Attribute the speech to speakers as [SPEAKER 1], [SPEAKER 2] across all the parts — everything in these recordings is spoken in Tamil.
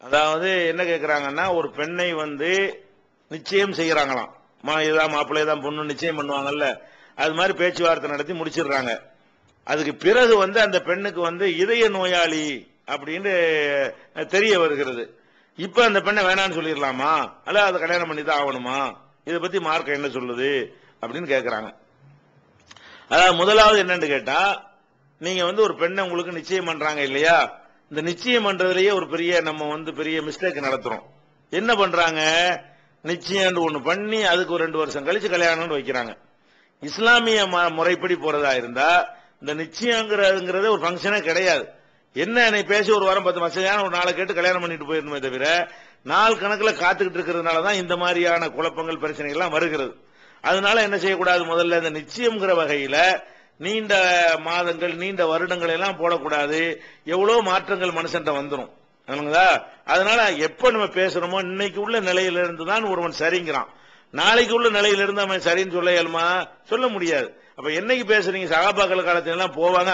[SPEAKER 1] அதாவது என்ன கேக்குறாங்கன்னா ஒரு பெண்ணை வந்து நிச்சயம் செய்யறாங்களாம். மா இதான் மாப்பிள்ளை தான் பொண்ணு நிச்சயம் பண்ணுவாங்கல்ல. அது மாதிரி பேச்சுவார்த்தை நடத்தி முடிச்சிடுறாங்க. அதுக்கு பிறகு வந்து அந்த பெண்ணுக்கு வந்து இதய நோயாளி அப்படின்னு தெரிய வருகிறது. இப்ப அந்த பெண்ணை வேணாம்னு சொல்லிடலாமா? அல்ல அதை கல்யாணம் பண்ணி தான் ஆகணுமா? இதை பத்தி மார்க்கம் என்ன சொல்லுது? அப்படின்னு கேக்குறாங்க. அதாவது முதலாவது என்னன்னு கேட்டா நீங்க வந்து ஒரு பெண்ணை உங்களுக்கு நிச்சயம் பண்றாங்க இல்லையா? இந்த நிச்சயம் பண்றதுலயே ஒரு பெரிய நம்ம வந்து பெரிய மிஸ்டேக் நடத்துறோம். என்ன பண்றாங்க? நிச்சயம் ஒண்ணு பண்ணி அதுக்கு ஒரு ரெண்டு வருஷம் கழிச்சு கல்யாணம்னு வைக்கிறாங்க. இஸ்லாமிய ம- முறைப்படி போறதா இருந்தா இந்த நிச்சயங்கிறதுங்கிறது ஒரு ஃபங்க்ஷனே கிடையாது. என்ன என்னை பேசி ஒரு வாரம் பத்து மாசம் ஒரு நாளை கேட்டு கல்யாணம் பண்ணிட்டு போயிருந்தோமே தவிர நாள் கணக்குல காத்துக்கிட்டு இருக்கிறதுனால தான் இந்த மாதிரியான குழப்பங்கள் பிரச்சனைகள்லாம் வருகிறது. அதனால என்ன செய்யக்கூடாது? முதல்ல இந்த நிச்சயம்ங்கிற வகையில நீண்ட மாதங்கள் நீண்ட வருடங்கள் எல்லாம் போடக்கூடாது. எவ்வளவு மாற்றங்கள் மனுஷன்ட்ட வந்துடும் அதனால எப்ப நம்ம பேசுறோமோ இன்னைக்கு உள்ள நிலையிலிருந்து தான் ஒருவன் சரிங்கிறான். நாளைக்கு உள்ள நிலையில இருந்து அவன் சரின்னு சொல்ல இயலுமா சொல்ல முடியாது. அப்ப என்னைக்கு பேசுறீங்க? சகாபாக்கள் காலத்துல எல்லாம் போவாங்க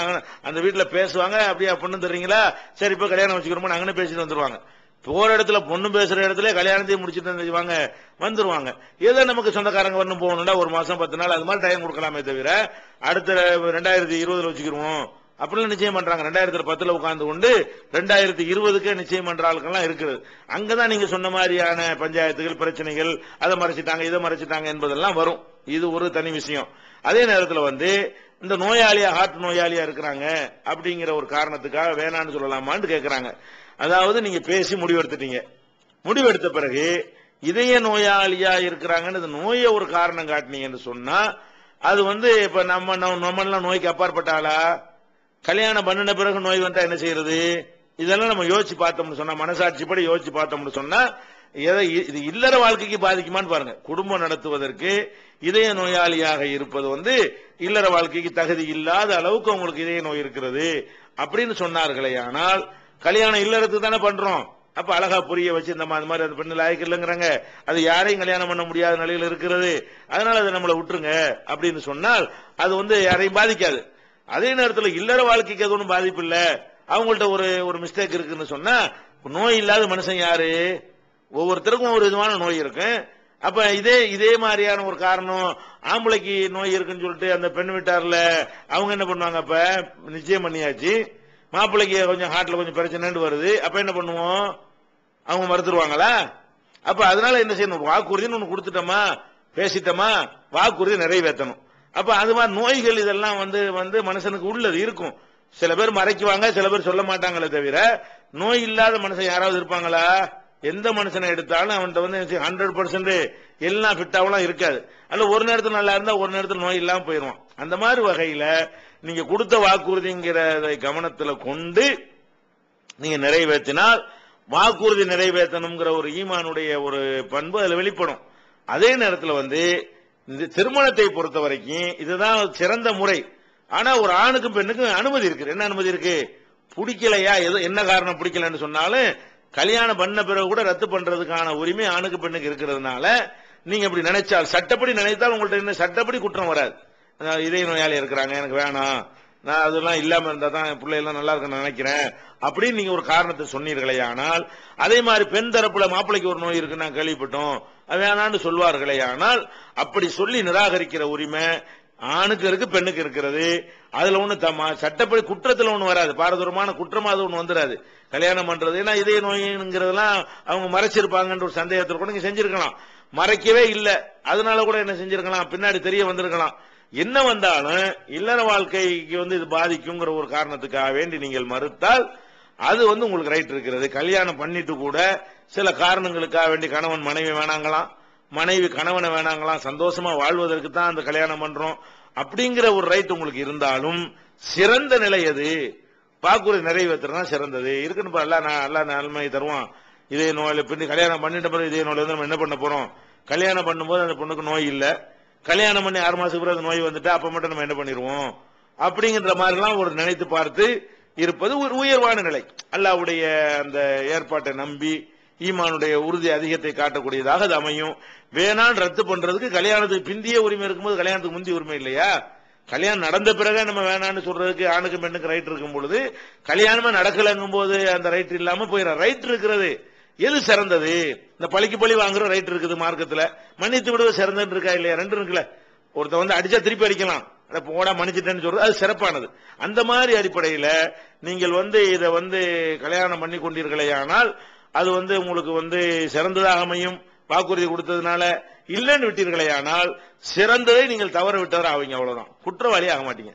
[SPEAKER 1] அந்த வீட்டுல பேசுவாங்க அப்படியே பொண்ணு தர்றீங்களா சரி இப்ப கல்யாணம் வச்சுக்கிறோமோ அங்கன்னு பேசிட்டு வந்துருவாங்க. போற இடத்துல பொண்ணு பேசுற இடத்துல கல்யாணத்தையும் முடிச்சிட்டு வந்துருவாங்க வந்துருவாங்க. ஏதோ நமக்கு சொந்தக்காரங்க வரணும் போகணும்டா ஒரு மாசம் பத்து நாள் அது மாதிரி டைம் கொடுக்கலாமே தவிர அடுத்த ரெண்டாயிரத்தி இருபதுல வச்சுக்கிருவோம். அப்படிலாம் நிச்சயம் பண்றாங்க. ரெண்டாயிரத்தி பத்துல உட்கார்ந்து கொண்டு ரெண்டாயிரத்தி இருபதுக்கே நிச்சயம் பண்ற ஆளுக்கெல்லாம் இருக்குது. அங்கதான் நீங்க சொன்ன மாதிரியான பஞ்சாயத்துகள் பிரச்சனைகள் அதை மறைச்சிட்டாங்க இதை மறைச்சிட்டாங்க என்பதெல்லாம் வரும். இது ஒரு தனி விஷயம். அதே நேரத்தில் வந்து இந்த நோயாளியா ஹார்ட் நோயாளியா இருக்கிறாங்க அப்படிங்கிற ஒரு காரணத்துக்காக வேணான்னு சொல்லலாமான்னு கேக்குறாங்க. அதாவது நீங்க பேசி முடிவெடுத்துட்டீங்க. முடிவெடுத்த பிறகு இதய நோயாளியா இருக்கிறாங்கன்னு இந்த நோயை ஒரு காரணம் காட்டினீங்கன்னு சொன்னா அது வந்து இப்ப நம்ம நம்ம நம்மளாம் நோய்க்கு அப்பாற்பட்டாளா? கல்யாணம் பண்ணின பிறகு நோய் வந்தா என்ன செய்யறது? இதெல்லாம் நம்ம யோசிச்சு பார்த்தோம்னு சொன்னா மனசாட்சிப்படி யோசிச்சு பார்த்தோம்னு சொன்னா இது இல்லற வாழ்க்கைக்கு பாதிக்குமான்னு பாருங்க. குடும்பம் நடத்துவதற்கு இதய நோயாளியாக இருப்பது வந்து இல்லற வாழ்க்கைக்கு தகுதி இல்லாத அளவுக்கு உங்களுக்கு இதய நோய் இருக்கிறது அப்படின்னு சொன்னார்களே. ஆனால் கல்யாணம் இல்லறதுக்கு தானே பண்றோம். அப்ப அழகா புரிய வச்சு இந்த மாதிரி மாதிரி அந்த பெண்ணு லாய்க்கு இல்லைங்கிறாங்க. அது யாரையும் கல்யாணம் பண்ண முடியாத நிலையில் இருக்கிறது. அதனால அதை நம்மளை விட்டுருங்க அப்படின்னு சொன்னால் அது வந்து யாரையும் பாதிக்காது. அதே நேரத்தில் இல்லற வாழ்க்கைக்கு அது ஒன்றும் பாதிப்பு இல்லை. அவங்கள்ட்ட ஒரு ஒரு மிஸ்டேக் இருக்குன்னு சொன்னா நோய் இல்லாத மனுஷன் யாரு? ஒவ்வொருத்தருக்கும் ஒரு விதமான நோய் இருக்கு. அப்ப இதே இதே மாதிரியான ஒரு காரணம் ஆம்பளைக்கு நோய் இருக்குன்னு சொல்லிட்டு அந்த பெண் வீட்டார்ல அவங்க என்ன பண்ணுவாங்க அப்ப? நிச்சயம் பண்ணியாச்சு. மாப்பிள்ளைக்கு கொஞ்சம் ஹார்ட்ல கொஞ்சம் பிரச்சனைன்னு வருது. அப்ப என்ன பண்ணுவோம்? அவங்க மறுத்துருவாங்களா? அப்ப அதனால என்ன செய்யணும்? வாக்குறுதின்னு ஒண்ணு கொடுத்துட்டோமா? பேசிட்டோமா? வாக்குறுதி நிறைவேற்றணும். அப்ப அது மாதிரி நோய்கள் இதெல்லாம் வந்து வந்து மனுஷனுக்கு உள்ளது இருக்கும். சில பேர் மறைக்குவாங்க சில பேர் சொல்ல மாட்டாங்களே தவிர நோய் இல்லாத மனுஷன் யாராவது இருப்பாங்களா? எந்த மனுஷனை எடுத்தாலும் அவன்கிட்ட வந்து ஹண்ட்ரட் பர்சன்ட் எல்லாம் ஃபிட்டாவெல்லாம் இருக்காது. அல்ல ஒரு நேரத்தில் நல்லா இருந்தால் ஒரு நேரத்தில் நோய் இல்லாமல் போயிடுவான். அந்த மாதிரி வகையில் நீங்கள் கொடுத்த வாக்குறுதிங்கிறதை கவனத்தில் கொண்டு நீங்கள் நிறைவேற்றினால் வாக்குறுதி நிறைவேற்றணுங்கிற ஒரு ஈமானுடைய ஒரு பண்பு அதில் வெளிப்படும். அதே நேரத்தில் வந்து இந்த திருமணத்தை பொறுத்த வரைக்கும் இதுதான் சிறந்த முறை. ஆனா ஒரு ஆணுக்கும் பெண்ணுக்கும் அனுமதி இருக்கு. என்ன அனுமதி இருக்கு? பிடிக்கலையா? எது என்ன காரணம் பிடிக்கலன்னு சொன்னாலும் கல்யாணம் பண்ண பிறகு கூட ரத்து பண்றதுக்கான உரிமை ஆணுக்கு பெண்ணுக்கு இருக்கிறதுனால நீங்க அப்படி நினைச்சால் சட்டப்படி நினைத்தால் உங்கள்ட்ட என்ன சட்டப்படி குற்றம் வராது. இதய நோயாளி இருக்கிறாங்க எனக்கு வேணாம். நான் அதெல்லாம் இல்லாம இருந்தா தான் என் பிள்ளைகள்லாம் நல்லா இருக்குன்னு நினைக்கிறேன். அப்படின்னு நீங்க ஒரு காரணத்தை சொன்னீர்களே ஆனால் அதே மாதிரி பெண் தரப்புல மாப்பிள்ளைக்கு ஒரு நோய் இருக்குன்னு நான் கேள்விப்பட்டோம். அது வேணான்னு சொல்வார்களே ஆனால் அப்படி சொல்லி நிராகரிக்கிற உரிமை ஆணுக்கு இருக்கு பெண்ணுக்கு இருக்கிறது. அதுல ஒண்ணு தம்மா சட்டப்படி குற்றத்துல ஒண்ணு வராது. பாரதூரமான குற்றமா அது ஒண்ணு வந்துடாது கல்யாணம் பண்றது ஏன்னா இதய நோய்ங்கிறதெல்லாம் அவங்க மறைச்சிருப்பாங்கன்ற ஒரு சந்தேகத்தில் கூட நீங்க செஞ்சிருக்கலாம். மறைக்கவே இல்லை. அதனால கூட என்ன செஞ்சிருக்கலாம்? பின்னாடி தெரிய வந்திருக்கலாம். என்ன வந்தாலும் இல்லற வாழ்க்கைக்கு வந்து இது பாதிக்குங்கிற ஒரு காரணத்துக்காக வேண்டி நீங்கள் மறுத்தால் அது வந்து உங்களுக்கு ரைட் இருக்கிறது. கல்யாணம் பண்ணிட்டு கூட சில காரணங்களுக்காக வேண்டி கணவன் மனைவி வேணாங்களாம். மனைவி கணவனை வேணாங்களாம் சந்தோஷமா வாழ்வதற்கு தான் அந்த கல்யாணம் பண்றோம். அப்படிங்கிற ஒரு ரைட் உங்களுக்கு இருந்தாலும் சிறந்த நிலை எது? வாக்குறுதி நிறைவேற்றுறதா சிறந்தது. இருக்குன்னு பாரு, எல்லா நான் அல்லாஹ் நன்மை தருவான். இதே நோயில் பின்னி கல்யாணம் பண்ணிட்ட பிறகு இதே நோயில் வந்து நம்ம என்ன பண்ண போறோம்? கல்யாணம் பண்ணும்போது அந்த பொண்ணுக்கு நோய் இல்லை. கல்யாணம் பண்ணி ஆறு மாசத்துக்கு பிறகு அந்த நோய் வந்துட்டா அப்ப மட்டும் நம்ம என்ன பண்ணிடுவோம் அப்படிங்கிற மாதிரிலாம் ஒரு நினைத்து பார்த்து இருப்பது ஒரு உயர்வான நிலை. அல்லாவுடைய அந்த ஏற்பாட்டை நம்பி ஈமானுடைய உறுதி அதிகத்தை காட்டக்கூடியதாக அது அமையும். வேணான்னு ரத்து பண்றதுக்கு கல்யாணத்துக்கு பிந்திய உரிமை இருக்கும்போது கல்யாணத்துக்கு முந்தி உரிமை இல்லையா? கல்யாணம் நடந்த பிறகு நம்ம வேணான்னு சொல்றதுக்கு ஆணுக்கு பெண்ணுக்கு ரைட் இருக்கும் பொழுது கல்யாணமா நடக்கலங்கும் போது அந்த ரைட் இல்லாம போயிடும் ரைட் இருக்கிறது. எது சிறந்தது? இந்த பழிக்கு பழி வாங்குற ரைட் இருக்குது மார்க்கத்துல. மன்னித்து விடுவது சிறந்தன்னு இருக்கா இல்லையா? ரெண்டு இருக்குல்ல. ஒருத்தன் வந்து அடிச்சா திருப்பி அடிக்கலாம். அட போடா மன்னிச்சிட்டேன்னு சொல்றது அது சிறப்பானது. அந்த மாதிரி அடிப்படையில நீங்கள் வந்து இதை வந்து கல்யாணம் பண்ணி கொண்டீர்களேயானால் அது வந்து உங்களுக்கு வந்து சிறந்ததாக அமையும். வாக்குறுதி கொடுத்ததுனால இல்லைன்னு விட்டீர்களே ஆனால் சிறந்ததை நீங்கள் தவற விட்டவர் ஆவீங்க அவ்வளவுதான். குற்றவாளி ஆக மாட்டீங்க.